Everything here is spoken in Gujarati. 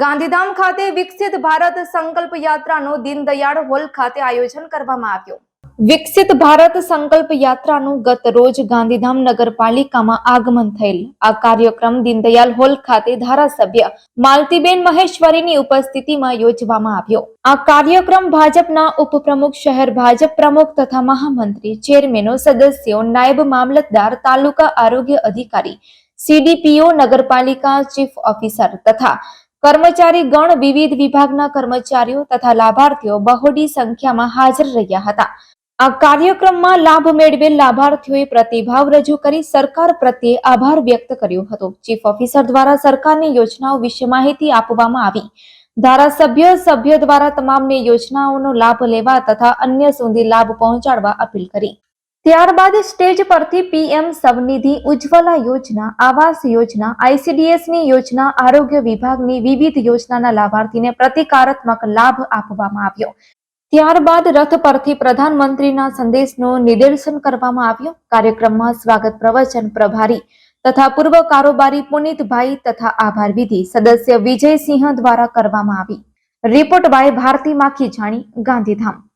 ગાંધીધામ ખાતે વિકસિત ભારત સંકલ્પ યાત્રાનું દીનદયાળ હોલ ખાતે આયોજન કરવામાં આવ્યું. વિકસિત ભારત સંકલ્પ યાત્રાનું ગત રોજ ગાંધીધામ નગરપાલિકામાં આગમન થયેલ. આ કાર્યક્રમ દીનદયાલ હોલ ખાતે ધારાસભ્ય માલતીબેન મહેશ્વરીની ઉપસ્થિતિમાં યોજવામાં આવ્યો. આ કાર્યક્રમ ભાજપના ઉપપ્રમુખ, શહેર ભાજપ પ્રમુખ તથા મહામંત્રી, ચેરમેનો, સદસ્યો, નાયબ મામલતદાર, તાલુકા આરોગ્ય અધિકારી, સીડીપીઓ, નગરપાલિકા, ચીફ ઓફિસર તથા કર્મચારી ગણ વિવિધ વિભાગના કર્મચારીઓ તથા લાભાર્થીઓ બહોળી સંખ્યામાં હાજર રહ્યા હતા. આ કાર્યક્રમમાં લાભ મેળવેલ લાભાર્થીઓએ પ્રતિભાવ રજૂ કરી સરકાર પ્રત્યે આભાર વ્યક્ત કર્યો હતો. ચીફ ઓફિસર દ્વારા સરકારની યોજનાઓ વિશે માહિતી આપવામાં આવી. ધારાસભ્ય, સભ્ય દ્વારા તમામને યોજનાઓનો લાભ લેવા તથા અન્ય સુધી લાભ પહોંચાડવા અપીલ કરી. ત્યારબાદ સ્ટેજ પરથી પીએમ સ્વનિધિ ઉજ્જવલા યોજના, આવાસ યોજના, આઈસીડીએસની યોજના, આરોગ્ય વિભાગની વિવિધ યોજનાના લાભાર્થીને પ્રતિકારાત્મક લાભ આપવામાં આવ્યો. ત્યારબાદ રથ પરથી પ્રધાનમંત્રીના સંદેશનું નિદર્શન કરવામાં આવ્યું. કાર્યક્રમમાં સ્વાગત પ્રવચન પ્રભારી તથા પૂર્વ કારોબારી પુનિતભાઈ તથા આભાર વિધિ સદસ્ય વિજયસિંહ દ્વારા કરવામાં આવી. Report by Bharti Makhijani Gandhidham.